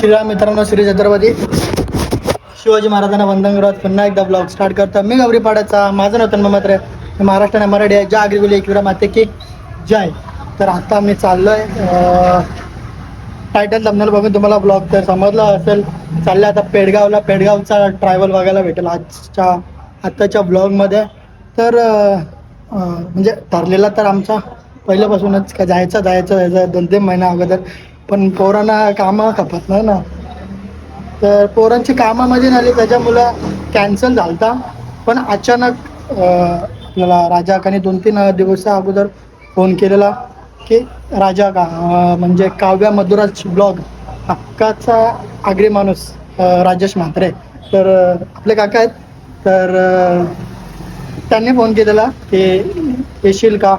श्रीराम मित्रांनो श्री छत्रपती शिवाजी महाराजांना वंदन करत पुन्हा एकदा ब्लॉग स्टार्ट करतो. मी गौरी पाड्याचा माझं नव्हतं मग मात्र महाराष्ट्राने महाराष्ट्र आणि मराठी आहे. ज्या आगरी एकविरा माते की जय. तर आता मी चाललोय टायटल जमणार बघून तुम्हाला ब्लॉग तर समजलं असेल चाललं आता पेडगावला. पेडगावचा ट्रॅव्हल बघायला भेटेल आजच्या आत्ताच्या ब्लॉगमध्ये तर म्हणजे ठरलेला तर आमचा. पहिल्यापासूनच का जायचं जायचं जायचं. दोन तीन महिना अगोदर. पण पोरांना कामं खपत नाही ना. तर पोरांची कामामध्ये झाली त्याच्यामुळं कॅन्सल झालता. पण अचानक आपल्याला राजा काने दोन तीन दिवसा अगोदर फोन केलेला की राजा का म्हणजे काव्या मधुराज ब्लॉग हक्काचा आग्रे माणूस राजेश म्हात्रे. तर आपले काका आहेत. तर त्यांनी फोन केलेला की येशील का?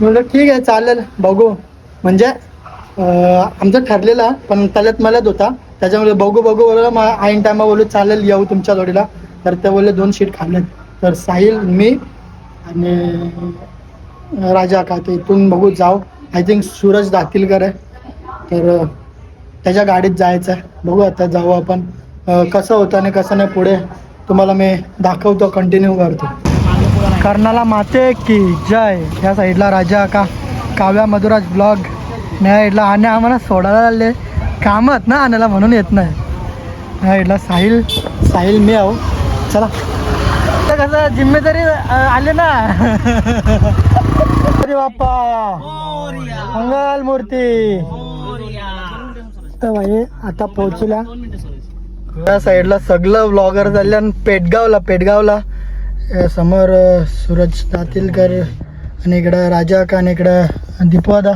म्हणलं म्हटलं ठीक आहे चालेल बघू. म्हणजे आमचं ठरलेलं पण त्याच्यात मलाच होता. त्याच्यामुळे बघू बघू बोलला मग ऐन टायमा बोलू चालेल येऊ तुमच्या जोडीला. तर ते बोलले दोन शीट खाल्लेत. तर साहिल मी आणि राजा का ते इथून बघू जाऊ. आय थिंक सूरज दातीलकर आहे. तर त्याच्या गाडीत जायचं आहे. बघू आता जाऊ आपण. कसं होतं आणि कसं नाही पुढे तुम्हाला मी दाखवतो कंटिन्यू करतो. कर्णाला माते की जय. ह्या साईडला राजा का काव्या मधुराज ब्लॉग. नाही इथला आणि आम्हाला सोडायला आले कामं आहेत ना आणायला म्हणून येत नाही. नाही इथला साहिल साहिल मी आहो. चला. तर कसं जिम्मेदारी आले ना. अरे बाप्पा. मंगल मूर्ती. तर भाई आता पोहोचला. या साईडला सगळं ब्लॉगर झाले आणि पेटगावला पेटगावला. समोर सूरज दातीलकर आणि इकडं राजा का आणि इकडं दीपवादा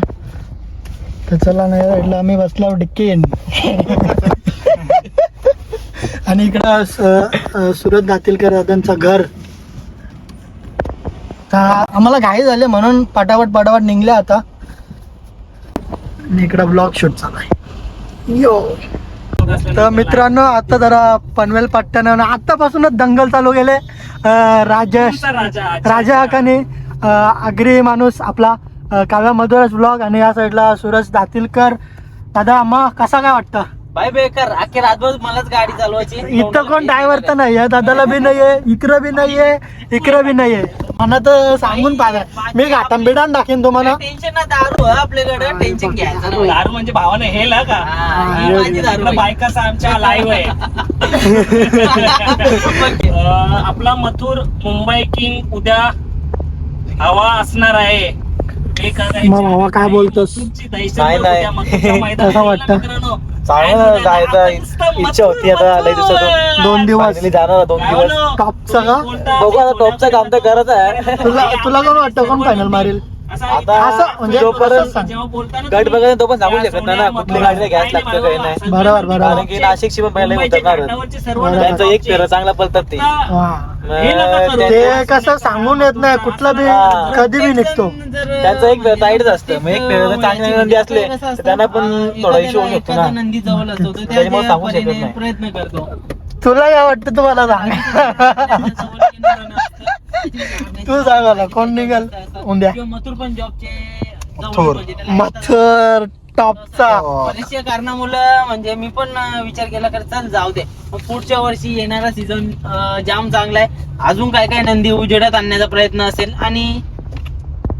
तर चला नाही साईडला आम्ही बसलो डिक्कीन. आणि इकडं स- अ, सूरज दातीलकर दादांचं घर. आम्हाला घाई झाले म्हणून पटापट पटापट निघले आता. आणि इकडं ब्लॉग शूट चालू आहे. यो. तर मित्रांनो आता जरा पनवेल पट्ट्यानं आतापासूनच दंगल चालू गेले राजेश राजा? हकाने अं, आगरी माणूस आपला काव्या मधुरस ब्लॉग आणि या साईडला सुरज दातीलकर. दादा मग कसा काय वाटतं? बाय बेकर अखेर रातभर मलाच गाडी चालवायची. इथं कोण ड्रायव्हर तर नाहीये दादाला बी नाहीये इकडं बी नाहीये इकडं बी नाहीये. मला तर सांगून पाहिजे मी घाटान बिडान टाकेन तुम्हाला. टेन्शन ना दारू आहे आपल्याकडे. टेन्शन घ्यायचं नाही. दारू म्हणजे भावाने हे ना का हा, ही माझी दारू. बायकाचा आमच्या लाईव्ह आहे. आपला मथुर मुंबई किंग उद्या हवा असणार आहे. मग भावा काय बोलतोस? दहशत नाही, कसं वाटतं? चांगलं काय जायचं. इच्छा होती आता लय दिवसातून. दोन दिवस. Finally जाणार दोन काय दिवस? टॉपचा का बघू आता टॉपचं काम तर करत आहे. तुला तुला कोण वाटतं? कोण फायनल मारेल? आता असं म्हणजे जोपर्यंत गट बघायला तो पण सांगू शकत नाही ना कुठली मथुरा, गाडी घ्यायला लागतं काही नाही बरोबर, बरोबर. कारण की नाशिकची पण पहिले उतरणार. त्यांचं एक फेरं चांगला पलतात ते हा. हे. ते कसं सांगून येत नाही कुठला बी. कधी बी निघतो त्यांचं एक टाईटच असतं मग एक फेरं जर चांगले नंदी असले तर त्यांना पण थोडा इश्यू होऊ शकतो ना नंदी जवळ असतो तर त्याच्यामुळे त्या सांगू शकत परीने नाही. प्रयत्न करतो तुला काय वाटतं तुम्हाला सांग तू सांग मला कोण निघाल? उद्या. मथुर पण जॉबचे मथुर. मथर टॉपचा. बऱ्याचशा कारणामुळं म्हणजे मी पण विचार केला तर चल जाऊ दे. मग पुढच्या वर्षी येणारा सीझन जाम चांगला आहे अजून काय काय नंदी उजेडात आणण्याचा प्रयत्न असेल. आणि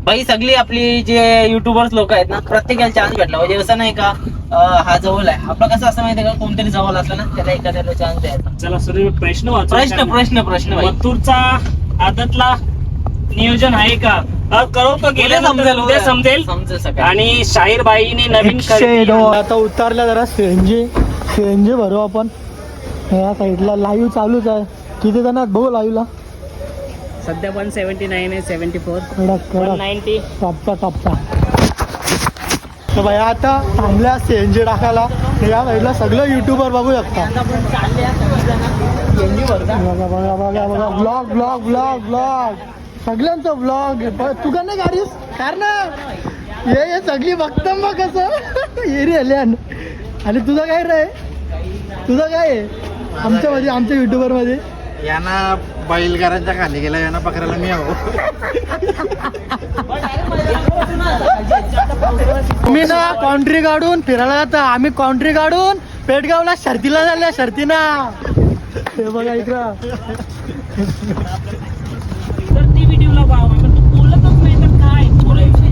बाई सगळी आपली जे युट्यूबर्स लोक आहेत ना प्रत्येकाला चान्स भेटला. म्हणजे असं नाही का हा जवळ आहे. आपलं कसं असं माहितीये का? कोणतरी जवळ असलं ना त्याला एखाद्याला चान्स द्यायचा. चला सुरू प्रश्न वाचू प्रश्न प्रश्न प्रश्न. मथुरचा आदतला नियोजन आहे का? करू उद्या गेल्या समजेल उद्या समजेल. आणि शाहीर बाईने नवीन. आता उतरल्या जरा सीएनजी सीएनजी भरू आपण. या साईडला लाईव्ह चालूच आहे. किती जण आहेत बघू लाईव्हला सध्या वन सेव्हन्टी नाईन आहे सेव्हन्टी फोर कडक. वन कडक नाईन्टी टॉपचा टॉपचा. तर भैया आता थांबल्या सीएनजी टाकायला. या साईडला सगळं युट्यूबर बघू शकता. बघा बघा बघा बघा ब्लॉग ब्लॉग ब्लॉग ब्लॉग सगळ्यांचं ब्लॉग तू का नाही गाडीस? कार ना. ये ये सगळी बघतं मग कसं? येरी आल्यान आणि. तुझं काय रे? तुझं काय आहे? आमच्या मध्ये आमच्या युट्यूबरमध्ये यांना बैलगारांच्या खाली गेला यांना पकडायला मी आहो. मी ना कॉन्ट्री काढून फिरायला जाता. आम्ही कॉन्ट्री काढून पेडगावला शर्तीला झाल्या शर्तीना. हे बघा इकडं. तर ती व्हिडिओला भाव आहे पण तू बोलतच नाही तर काय? बोलायचं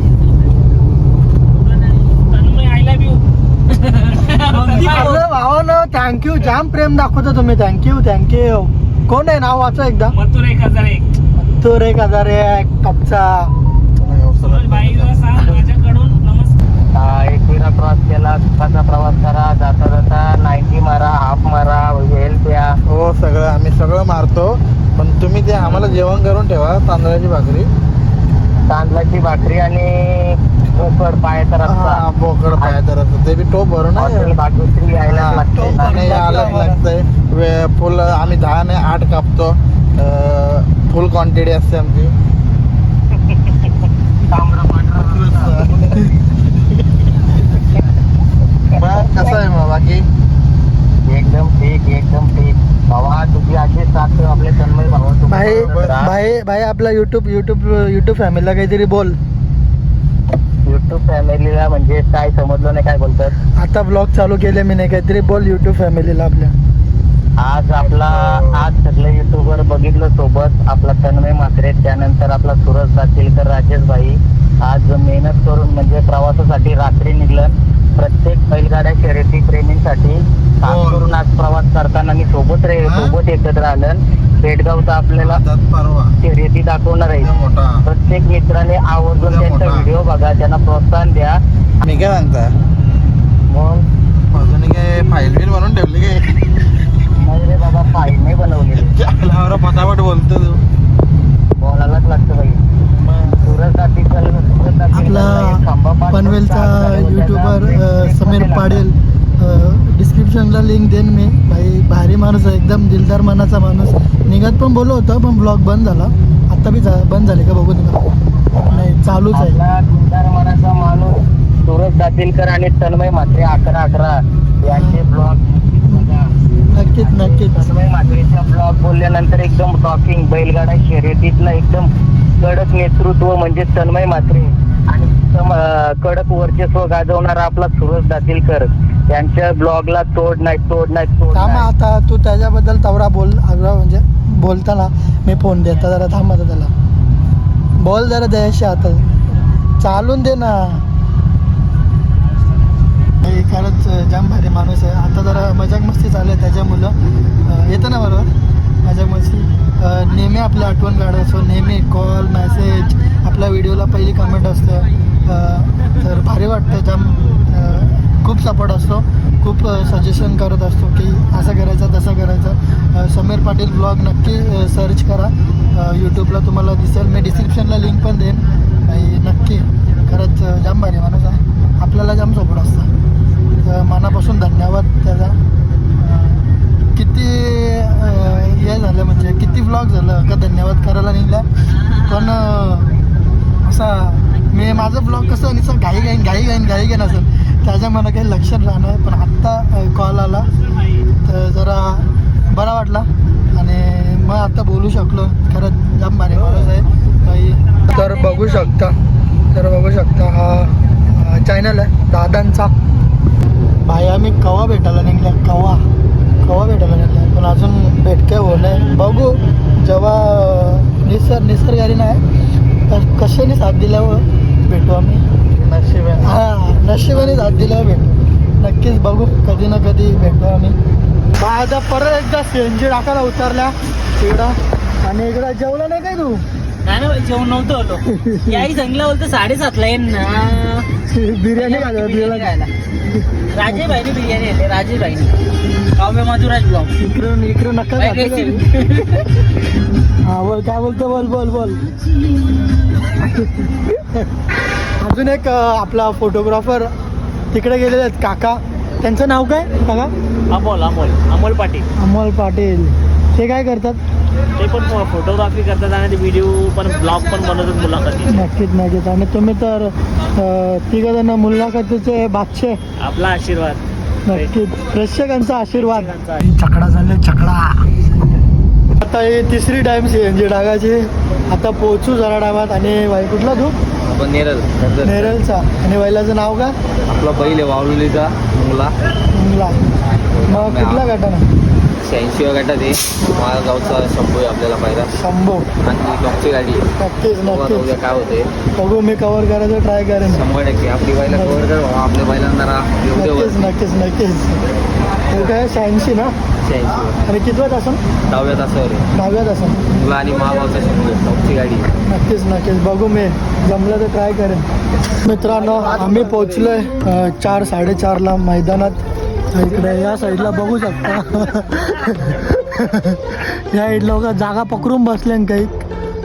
तन्मय आय लव्ह यू अरे भावानं थँक्यू जाम प्रेम दाखवतो तुम्ही. थँक्यू थँक्यू कोण आहे नाव वाचा एकदा? मथुर एक हजार. एक तो रे हजार एक कपचा. एकविरा क्रॉस केला सुखाचा प्रवास करा जाता जाता नाईन्टी मारा हाफ मारा हेल्प प्या हो सगळं आम्ही सगळं मारतो. पण तुम्ही ते आम्हाला जेवण करून ठेवा तांदळाची भाकरी. तांदळाची भाकरी आणि पोकळ पायाचा हा, रस्ता बोकड पाय तर ते बी टोप भरून हॉटेल यायला लागते आणि यायलाच लागतंय वे- फुल आम्ही दहा नाही आठ कापतो. फुल क्वांटिटी असते आमची पांढरा बरं, कसं आहे मग बाकी? एकदम ठीक एकदम ठीक. भावा तुझी आजी साथ आपले तन्मय भावा भाई भाई भाई आपला युट्यूब युट्यूब युट्यूब फॅमिलीला काहीतरी बोल. युट्यूब फॅमिलीला म्हणजे काय समजलं नाही काय बोलतात? आता ब्लॉग चालू केले मी नाही काहीतरी बोल युट्यूब फॅमिलीला आपल्या. आज आपला आज सगळे युट्यूबर बघितलं सोबत. आपला तन्मय म्हात्रे त्यानंतर आपला सुरज दातीलकर राजेश भाई आज मेहनत करून म्हणजे प्रवासासाठी रात्री निघलं प्रत्येक बैलगाड्या शर्यती प्रेमींसाठी खास हो. करून आज प्रवास करताना मी सोबत रे हा? एकत्र आलं पेडगावचा आपल्याला शर्यती दाखवणार आहे. प्रत्येक मित्राने आवर्जून त्यांचा. व्हिडिओ बघा त्यांना प्रोत्साहन द्या. मी काय सांगता? मग? अजून काय फाईल बिल बनवून ठेवली काय? नाही रे बाबा फाईल नाही बनवलेली निघत पण बोललो होतं पण ब्लॉग बंद झाला. आता बी बंद झाले का बघू निघा नाही चालूच आहे. मनाचा माणूस सुरज दातीलकर आणि तन्मय म्हात्रे अकरा अकरा यांचे ब्लॉग नक्कीच नक्कीच. तन्मय म्हात्रेचा ब्लॉग बोलल्यानंतर एकदम टॉकिंग बैलगाडा शर्यतीतलं एकदम कडक नेतृत्व म्हणजे तन्मय म्हात्रे. आणि कडक वर्चस्व गाजवणारा आपला सुरज दातीलकर. यांच्या ब्लॉगला तोड नाही तोड नाही तोड. आता तू त्याच्याबद्दल तवरा बोल अगरा म्हणजे. बोलताना मी फोन देता जरा थांब त्याला. बोल जरा द्यायशी आता. चालून दे ना. खरंच जाम भारी माणूस आहे. आता जरा मजाक मस्ती चालू आहे त्याच्यामुळं. येतं ना बरोबर? मजाक मस्ती. नेहमी आपली आठवण काढत असतो नेहमी कॉल मेसेज आपल्या व्हिडिओला पहिली कमेंट असतं. तर भारी वाटतं जाम. खूप सपोर्ट असतो. खूप सजेशन करत असतो की असं करायचं तसं करायचं. समीर पाटील ब्लॉग नक्की सर्च करा. यूट्यूबला तुम्हाला दिसेल. मी डिस्क्रिप्शनला लिंक पण देईन. आणि नक्की खरंच जाम भारी माणूस आहे. आपल्याला जाम सपोर्ट असतं. तर मनापासून धन्यवाद त्याचा किती हे झालं म्हणजे किती ब्लॉग झालं? का धन्यवाद करायला निघला? पण असा मी माझं ब्लॉग कसं नुसतं घाई घाईन घाई घाईन घाई घेईन असेल त्याच्या मला काही लक्षात राहणार पण आत्ता कॉल आला तर जरा बरा वाटला. आणि मग आता बोलू शकलो. खरंच जाम भारी माणूस आहे. काही तर बघू शकता. तर बघू शकता हा चॅनल आहे दादांचा. भाई आम्ही कवा भेटायला निघल्या? कवा? कवा भेटायला निघल्या? पण अजून भेट काय होणं. बघू. जेव्हा निसर्ग निसर्गाने नाही तर कशाने साथ दिल्यावर भेटू आम्ही? आहे नशिबाने साथ दिल्यावर भेटू नक्कीच बघू कधी ना कधी भेटू आम्ही. आता परत एकदा सीएनजी टाकायला उतरल्या. इकडं. आणि इकडं जेवलं नाही काय तू? नाही ना जेवण नव्हतं होतो याही जंगला बोलतो साडेसातला येईन ना. बिर्याणी खायला बिर्याणी बिर्याणी खायला. राजे भाईने बिर्याणी आणली राजे भाईने काव्य मधुराज ब्लॉग. इकडून इकडून नका बाई जाता रेसिपी. का? हा बोल काय बोलतो? बोल बोल बोल. अजून एक आपला फोटोग्राफर तिकडे गेलेले आहेत काका. त्यांचं नाव काय काका? अमोल अमोल. अमोल पाटील. अमोल पाटील. ते काय करतात? ते पण फोटोग्राफी करतात आणि व्हिडिओ पण ब्लॉग पण बनवतात मुलाखती. नक्कीच नक्कीच. आणि तुम्ही तर तिघ जण मुलाखतीचे बादशे. आपला आशीर्वाद. नक्कीच. प्रेक्षकांचा आशीर्वाद. छकडा झाले छकडा आता ही तिसरी टाइम सी एन जी डागाची. आता पोहोचू जरा डाबात आणि वाई कुठला नेरल नेरलचा. आणि वैलाचं नाव का? आपला बैल आहे वावलीचा मुंगला. दोनला मग कुठल्या गटानं? शहाऐंशी गटात आहे. माळगावचा शंभू आहे आपल्याला पाहिला शंभो. आणि टॉपची गाडी आहे. नक्कीच. बघू उद्या काय होते बघू मी कव्हर करायचं ट्राय करेन. शंभर टक्के. आपली बायला कवर कर. भावा आपल्या बायलांना येऊ दे नक्कीच नक्कीच नक्कीच. हे काय शहाऐंशी ना? शहाऐंशी आणि कितव्यात असं दहाव्यात असं रे दहाव्यात असं तुला आणि माळगावचा शंभू आहे. टॉपची गाडी आहे. नक्कीच नक्कीच. बघू मी. जमलं तर ट्राय करेन. मित्रांनो आम्ही पोचलोय अ, चार साडेचारला मैदानात. इकडे या साईडला बघू शकता. या साईडला बघा जागा पकडून बसले काही.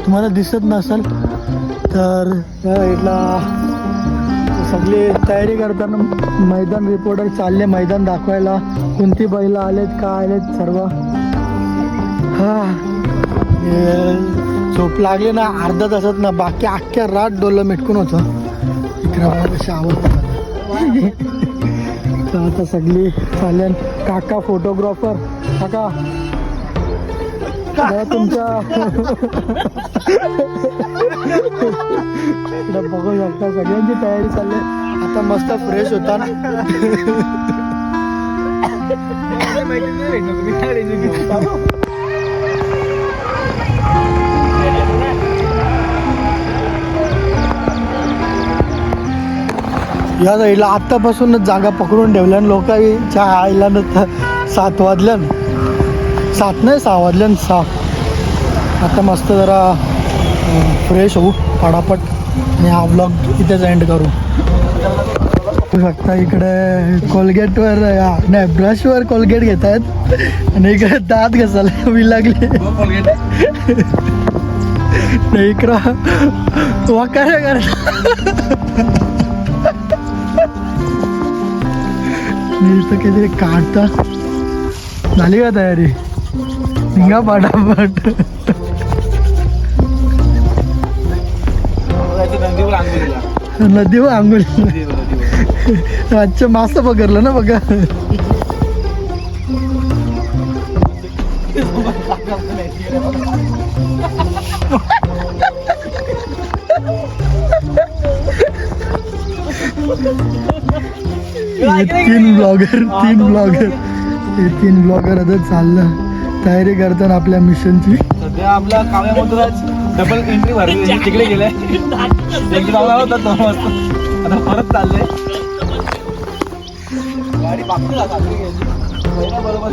तुम्हाला दिसत नसेल. तर या साईडला सगळी तयारी करताना मैदान रिपोर्टर चालले मैदान दाखवायला. कोणती बैल आलेत का आलेत सर्व. हां. हे झोप लागली ना अर्धा तासात ना बाकी अख्ख्या रात डोलं मिटकून होतं. इकडे आवडतं तर आता सगळी चालेल. काका फोटोग्राफर काका. तुमच्या. बघू शकता सगळ्यांची तयारी चालली. आता मस्त फ्रेश होता या साईडला आत्तापासूनच जागा पकडून ठेवल्या लोकांच्या आईला न सात वाजल्यान सात नाही सहा वाजल्यान सहा. आता मस्त जरा फ्रेश होऊ पटापट आणि हा ब्लॉग इथेच एंड करू. शकता इकडे कोलगेटवर नाही ब्रशवर कोलगेट घेत आहेत आणि इकडे दात घसायला मी लागले. नाही इकडं वकाऱ्या करता नुसतं काहीतरी काढता. झाली का तयारी? निघा पटापट. नदीवर आंघोळ आजच्या मासा पकडलं ना बघा. हे तीन ब्लॉगर तीन ब्लॉगर हे तीन ब्लॉगर आता चाललं. तयारी करतात आपल्या मिशनची. सध्या आपला डबल एंट्री भरली तिकडे गेलाय. होता वाजता आता परत चाललंय. गाडी बरोबर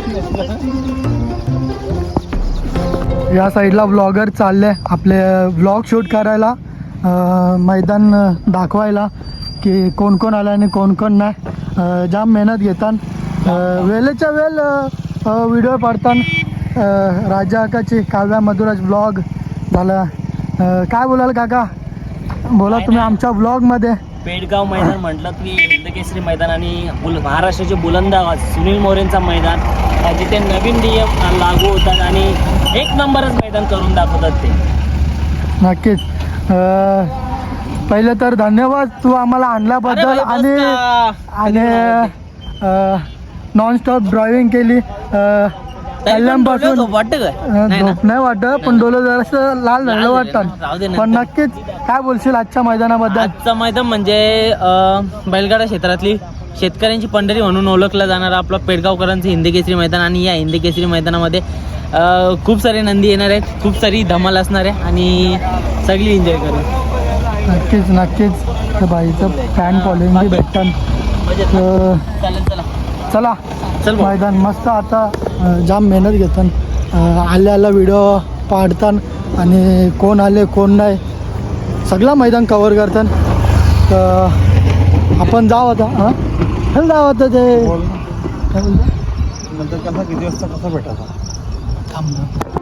या साईडला ब्लॉगर चालले. आपले ब्लॉग शूट करायला मैदान दाखवायला. की कोण कोण आलं आणि कोण कोण नाही. जाम मेहनत घेतात वेळेच्या वेळ व्हिडिओ पाडतात राजा काकाची काव्या मधुराज ब्लॉग झाला. काय बोलाल काका? बोला तुम्ही आमच्या ब्लॉगमध्ये पेडगाव मैदान म्हटलं की हिंदकेसरी मैदान आणि बुल महाराष्ट्राचे बुलंद आवाज सुनील मोरेंचा मैदान. जिथे नवीन नियम लागू होतात आणि एक नंबरच मैदान करून दाखवतात ते. नक्कीच. पहिले तर धन्यवाद तू आम्हाला आणल्याबद्दल आणि आणि नॉन स्टॉप ड्रायव्हिंग केली. झोप नाही वाटत पण डोलं जरासं लाल झालं वाटतं. पण नक्कीच काय बोलशील आजच्या मैदानाबद्दल? आजचं मैदान म्हणजे बैलगाडा क्षेत्रातली शेतकऱ्यांची पंढरी म्हणून ओळखलं जाणारं आपलं पेडगावकरांचं हिंदी केसरी मैदान आणि या हिंदी केसरी मैदानामध्ये खूप सारे नंदी येणार आहेत खूप सारी धमाल असणार आहे आणि सगळी एन्जॉय करू. नक्कीच नक्कीच. त्या बाईचं फॅन फॉलोईंग बी भेटतात. चला चला. मैदान मस्त आता जाम मेहनत घेतात. आल्या आल्या व्हिडिओ पाडतात आणि कोण आले कोण नाही सगळं मैदान कवर करतात. तर आपण जाऊ आता हां चल जाऊ आता ते. काय कसा किती वाजता कसा भेटायचा थांब